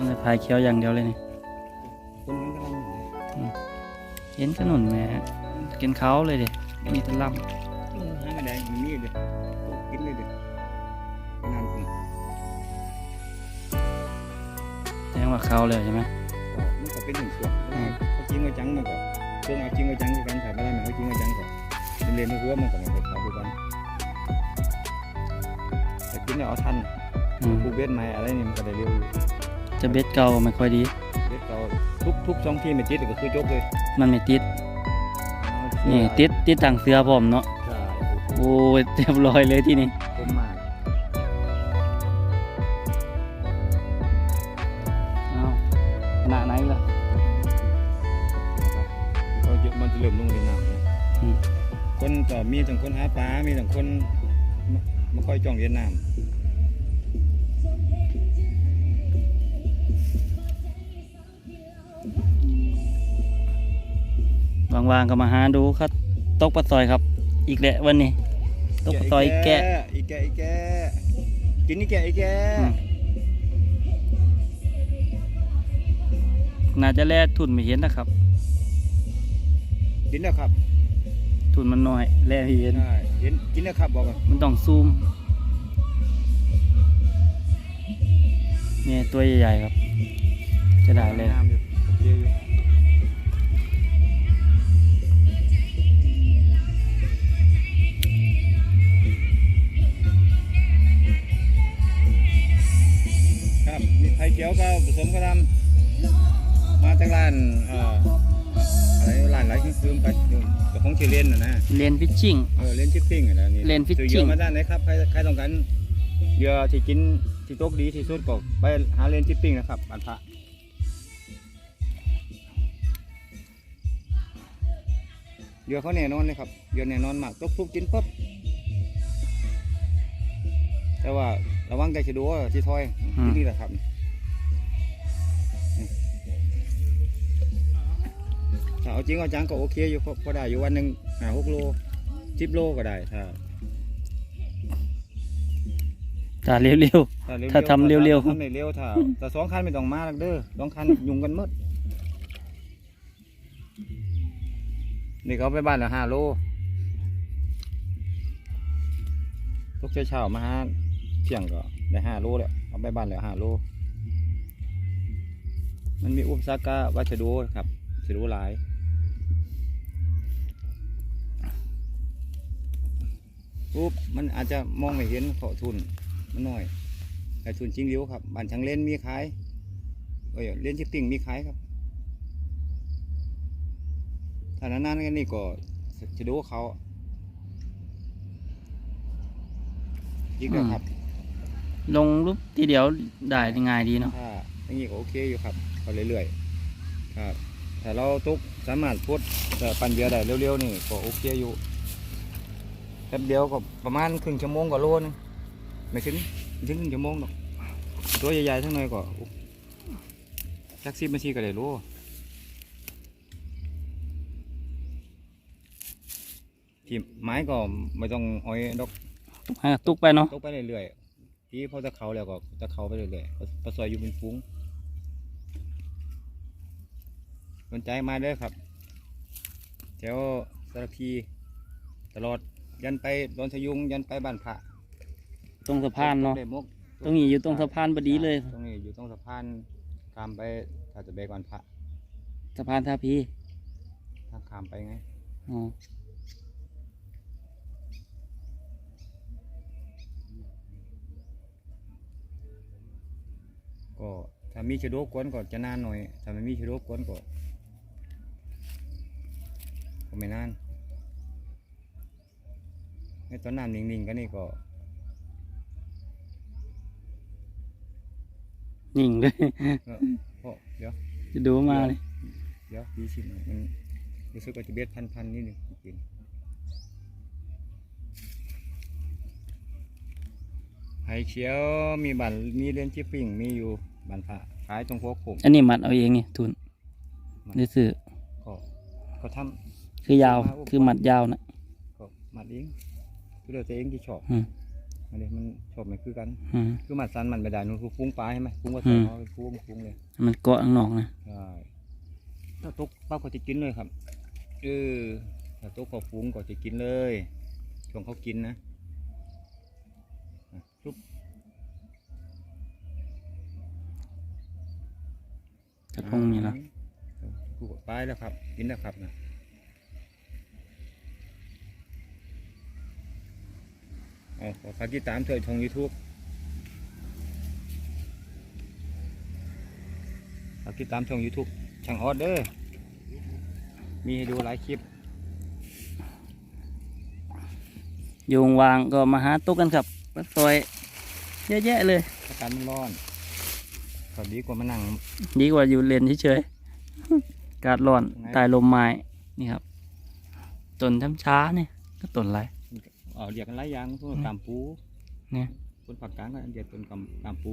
มันจะพายเขียวอย่างเดียวเลยนี่คนมันกำลังเห็นขนุนแหม่กินเขาเลยเด็มีแตะล่หาไม่ได้มันมีเด็ดกินเลยเด็ดงานคนำแสดงว่าเขาเลยใช่ไหมก็มันก็เป็นหนึ่งส่วนเขาจริงว่าจังมันก็เครื่องเอาจริงว่าจังคือกันถ่ายมาได้ไหมเขาจริงว่าจังก็เป็นเรียนในหัวมันก็ไม่เป็นเขาคือกันแต่กินแล้วเอาทันอืมปูเบ็ดไม้อะไรนี่มันก็ได้เร็วอยู่ จะเบ็ดเก่าก็ไม่ค่อยดีเบ็ดเราทุกทุกสองที่ไม่ติดก็คือจบเลย มันไม่ติดนี่ติดติดทางเสือผมเนาะใช่โอ้ยเรียบร้อยเลยที่นี่ผมมากเอาขนาดไหนล่ะเขาเยอะมันจะเริ่มลงในน้ำเนี่ยอืมคนก็มีทั้งคนหาปลา มีทั้งคนมามาคอยจ้องเวียดนา ว่างๆก็มาหาดูครับตกปลาซอยครับ อีกแหละวันนี้ตกปลาซอยแกะอีแกะอีแกะกินอีแกะอีแกะอืมน่าจะแล่ทุนไม่เห็นนะครับกินแล้วครับ ทุนมันน้อยแล่ไม่เห็นใช่เห็นกินแล้วครับบอกก่อนมันต้องซูมเนี่ยตัวใหญ่ๆครับ จะได้เลย ร้านไรคือคืมไปอยู่กับของเชเลนนะนะเลนฟิชชิ่ง เออเล่นชิปปิ้งอะไรนี่เล่น fishing ซื้อเยอะมาด้านไหนครับใครใครต้องการเหยื่อที่กินที่โต๊ะดีที่สุดก็ไปหาเล่นชิปปิ้งนะครับบ้านพระเหยื่อเขาแน่นอนเลยครับเหยื่อแน่นอนมากตกทุกกินปุ๊บแต่ว่าระวังใจจะดูว่าที่ทอยอืม ที่นี่แหละครับ เอาจริงเอาจังก็โอเคอยู่พอพอได้อยู่วันหนึ่งหาหกโลสิบโลก็ได้ถ้าตาเร็วเร็วถ้าทำเร็วๆทำเร็วๆถ้าแต่สองคันไม่ต้องมาหรอกเด้อสองคันยุงกันหมดนี่เขาไปบ้านละห้าโลทุกเช้าๆมาหาเที่ยงก็ได้ห้าโลแล้วเอาไปบ้านแล้วห้าโลมันมีอุปสรรคกะวัสดุครับวัสดุหลาย ปุ๊บมันอาจจะมองไม่เห็นขอทุนมันน้อยแต่ทุนจริงเดียวครับบ้านช่างเล่นมีขายเอ้ยเล่นชิปปิ้งมีขายครับถ้านานๆกันนี่ก็จะดูเขายิงแล้วครับๆลงรูปทีเดียวได้ง่ายดีเนาะถ้าอย่างนี้ก็โอเคอยู่ครับก็เรื่อยๆครับถ้าเราตุกสามารถพุดเอ่อปั่นเบียร์ได้เร็วๆนี่ก็โอเคอยู่ แป๊บเดียวก็ประมาณครึ่งชั่วโมงก็โลนึงไม่ถึงไม่ถึงครึ่งชั่วโมงหรอกตัวใหญ่ๆทั้งหน่อยก็จักสิบนาทีก็ได้โลที่ไม้ก็ไม่ต้องอ้อยดอกให้ตุกไปเนาะตกไปเรื่อยๆที่พอจะเขาแล้วก็จะเขาไปเรื่อยๆปลาซอยอยู่เป็นฟุ้งสนใจมาเด้อครับแถวสารพีตลอด ยันไปดอนทยุงยันไปบ้านพระตรงสะพานเนาะ ได้มกตรงนี้อยู่ตรงสะพานพอดีเลย ตรงนี้อยู่ตรงสะพานข้ามไปถ้าจะไปบ้านพระสะพานท่าพีทางข้ามไปไงอ๋อก็ถ้ามีชะโดกวนก็จะนานหน่อย ถ้าไม่มีชะโดกวนก็ก็ไม่นาน ในตอนน้ำนิ่งๆกันนี่ก็นิ่งเลยก็พอเดี๋ยว จะดูมาเลยเดี๋ยวดีสิหน่อยมันรู้สึกว่าจะเบ็ดพันพันๆนิดหนึ่งจริงไผ่เขียวมีบันมีเล่นชิปปิ้งมีอยู่บันพระขายตรงหัวโขงอันนี้มัดเอาเองนี่ทุนนี่ซื้อก็ก็ทคือยาวคือมัดยาวนะำก็มัดเอง คือเราตัวเองที่ชอบอืม อันนี้มันชอบไม่คือกัน อืม คือมันสันมันไม่ได้นู่นคือฟุ้งปลาใช่ไหมฟุ้งก็อืใส่มเขาฟุ้งฟุ้งเลยมันเกาะข้างนอกนะใช่ถ้าตกปั๊บก็จะกินเลยครับเออถ้าตกพอฟุ้งก็จะกินเลยช่วงเขากินนะอะปุ๊บกระทงนี่ละกูกดไปแล้วครับ กินแล้วครับนะ เอาขอฝากติดตามเถอะช่องยูทูบฝากติดตามช่องยูทูบช่างออดเด้อมีให้ดูหลายคลิปอยู่วางๆก็มาหาตุ๊กกันครับปัดซอยเยอะแยะเลยอากาศมันร้อนก็ดีกว่ามานั่งดีกว่าอยู่เลนเฉยๆอากาศร้อนไงใตายลมไม้นี่ครับต้นช้ำช้าเนี่ยก็ต้นอะไรเออเรียกกันหลายอย่างพวกกามปูเนี่ยคนผักกลางก็เรียกต้นกามกามปู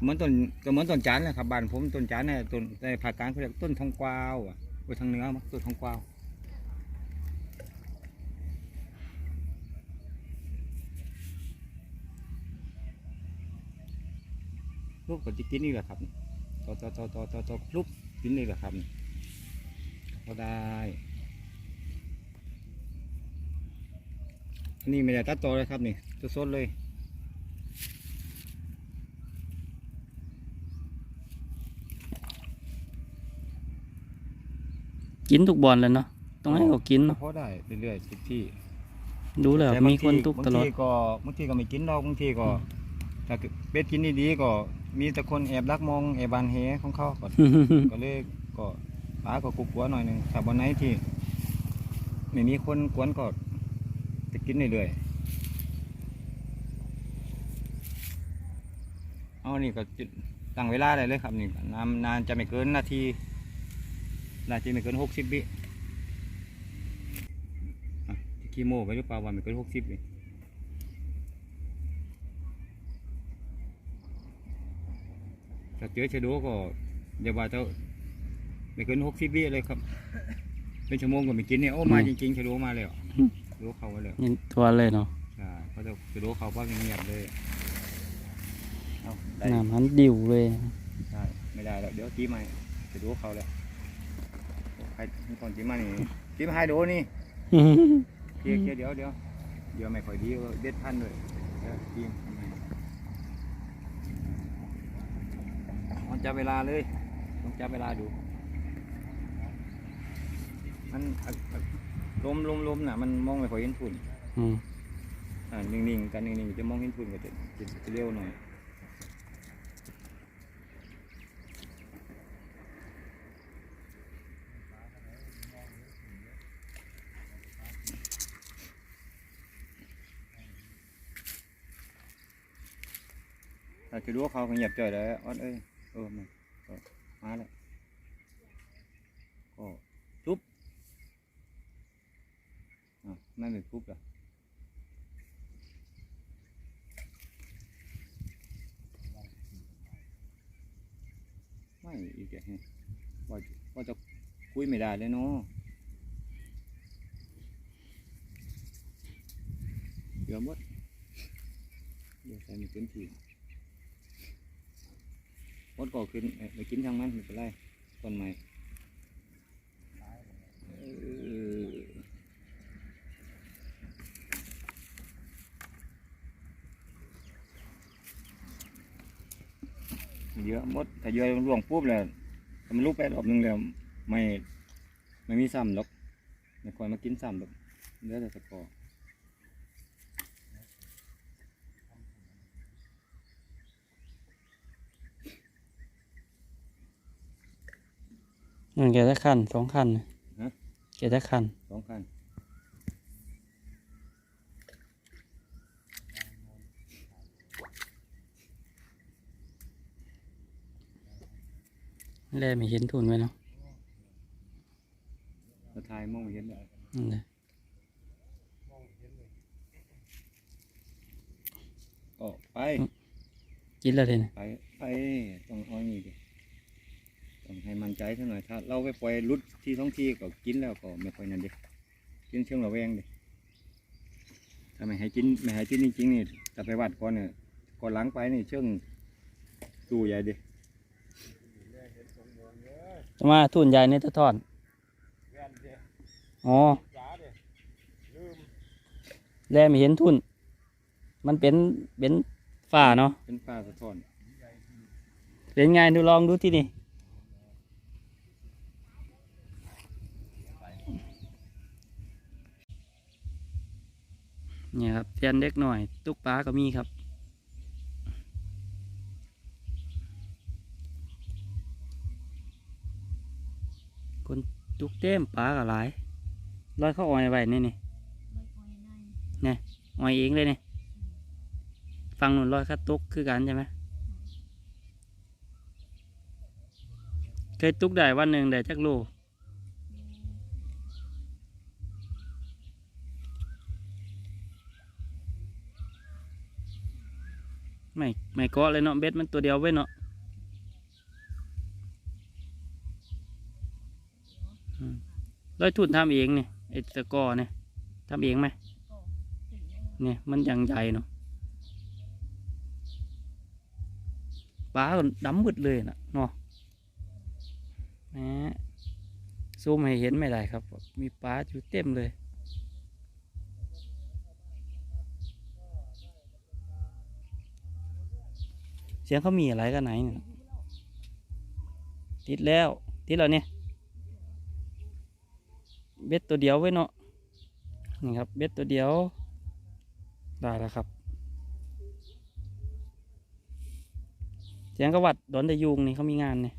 เหมือนต้นก็เหมือนต้นจานแหละครับบ้านผมต้นจานเนี่ยต้นในภาคกลางเขาเรียกต้นทองกวาวอะไปทางเหนือมั้งต้นทองกวาวลูกก็จะกินนี่แหละครับต่อต่อต่อต่อต่อต่อลูกกินนี่แหละครับก็ได้ อันนี้ไม่ได้ตัดต่อเลยครับนี่สดๆเลยกินทุกบอลเลยเนาะต้องให้เขากินเนาะพอได้เรื่อยๆทุกที่ดูแล้วต่บางมีคนทีตุกตลอดบางทีก็บางทีก็ไม่กินดอกบางทีก็ถ้าเป็ดกินดีๆก็มีแต่คนแอบลักมองแอบบานเฮของเขาก็ก็เลยก็ป้าก็กลัวๆหน่อยหนึงถ้าวันไหนที่ไม่มีคนกวนก็ จะกินเรื่อยๆเอานี่ก็จุดตั้งเวลาได้เลยครับนี่นานนานจะไม่เกินนาที นาทีไม่เกินหกสิบวิอะจะขี้โม่ไปหรือเปล่าว่าไม่เกินหกสิบวิถ้าเจอชะโดก็เดี๋ยวว่าจะไม่เกินหกสิบวิเลยครับ เป็นชั่วโมงก็ไม่กินเนี่ยโอ้มาจริงๆชะโดมาแล้วชะ โดเข้ามาแล้วนี่ตัวเลยเนาะใช่เขาจะชะโดเข้าว่าเงียบๆเลยเอาได้น้ำมันดิวเลยใช่ไม่ได้แล้วเดี๋ยวตีใหม่ชะโดเข้าแล้วใครมีคนตีมานี่ตีมาให้โดนี่เคลียร์เคลียร์เดี๋ยวเดี๋ยวเดี๋ยวไม่ค่อยดีก็เด็ดพันด้วยเดี๋ยวตีทำไมมันจับเวลาเลยต้องจับเวลาดูมันอะอะ ลมลมลมน่ะมันมองไม่ค่อยเห็นฝุ่นอืมอ่านิ่งๆกันนิ่งๆจะมองเห็นฝุ่นก็จะจะจะเร็วหน่อยถ้าจะรู้ว่าเขาเขาเงียบจ่อยเลยออดเอ้ยเออมาก็มาแล้วก็จุ๊บ อะไม่เป็นปุ๊บเหรอไม่อีกอย่างว่าว่าจะคุยไม่ได้เลยเนาะเดี๋ยวมดเดี๋ยวใส่ไม่ขึ้นทีหมดก็ขึ้นไปกินทางมันไม่เป็นไรต้นไม้เออ เยอะหมดถ้าเยอะร่วงปุ๊บแล้วถ้ามันลุกไปรอบหนึงแล้วไม่ไม่มีซ้ำหรอกไม่ค่อยมากินซ้ำหรอกเหลือแต่ตะกอมันแกจะคันสองคันน่ะฮะ แกจะคันสองคัน แล่ไม่เห็นทุนไว้เนาะเราทายมองไม่เห็นเลยนั่นเลยก็ไป กินแล้วเลยนะไป ไป ต้องเอาอย่างนี้ดิต้องให้มันใจเท่าหน่อยถ้า เราไปปล่อยหลุดที่ท้องที่ก็กินแล้วก็ไม่ค่อยนั่นดิกินเชิงระแวงดิถ้าไม่ให้กินไม่ให้กินจริงๆนี่แต่ไปวัดก่อนเนี่ยก่อนหล้างไปนี่เชิงตู้ใหญ่ดิ จะมาทุนใหญ่ในตะทอนอ๋อแลไม่เห็นทุนมันเป็นเป็นฝ้าเนาะ เป็นปลาสะท้อน เป็นไงดูลองดูที่นี่เนี่ยครับเทียนเล็กหน่อย ตุกปลาก็มีครับ คนตุกเต็มปลาก็หลายลอยเข้าออยไว้นี่นี่เนี่ยออยเองเลยนี่ฟังหนุนลอยเข้าตุกคือกันใช่ไหมเคยตุกได้วันหนึ่งได้จักโลไม่ไม่เกาะเลยเนาะเบ็ดมันตัวเดียวไว้เนาะอืมร้อ ยทุ่นทำเองเนี่ยไอ้ตะกอเนี่ยทำเองไหมเนี่ยมันยังใหญ่เนาะปลาดำมืดเลยนะเนาะแหมซูมให้เห็นไม่ได้ครับ มีปลาอยู่เต็มเลยเสียงเขามีอะไรกันไหน ติดแล้ว ติดแล้วเนี่ย เบ็ดตัวเดียวไว้เนาะนี่ครับเบ็ดตัวเดียว ได้แล้วครับเสียงกระวัดดอนไดยุงนี่เขามีงานเนี่ย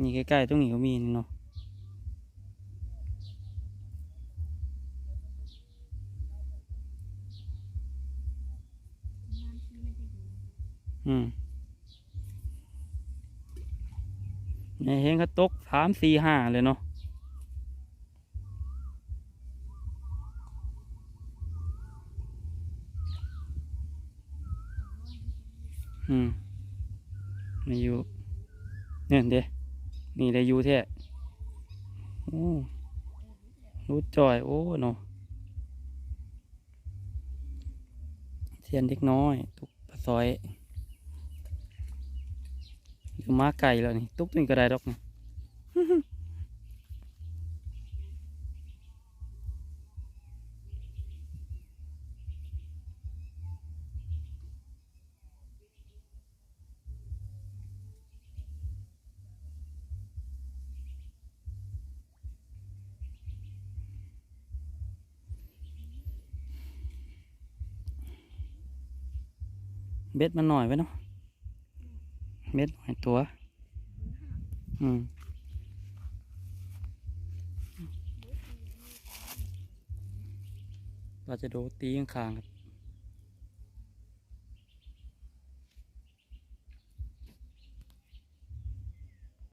นี่ใกล้ๆตรงนี้ก็มีนี่เนาะ อืมเนี่เห็นเขาตกสามสี่ห้าเลยเนาะอืมไม่อยู่เนี่ยเด้นี่ได้อยู่แท้โอ้รู้จอย โอ้เนาะเทียนเด็กน้อยตุกปลาซอย อยู่มาไก่แล้วนี่ ตุ๊กนี่ก็ได้ดอกนี่เบ็ดมันหน่อยไว้เนาะ เม็ดหอยตัว อืมเราจะดูตีข้างๆครับ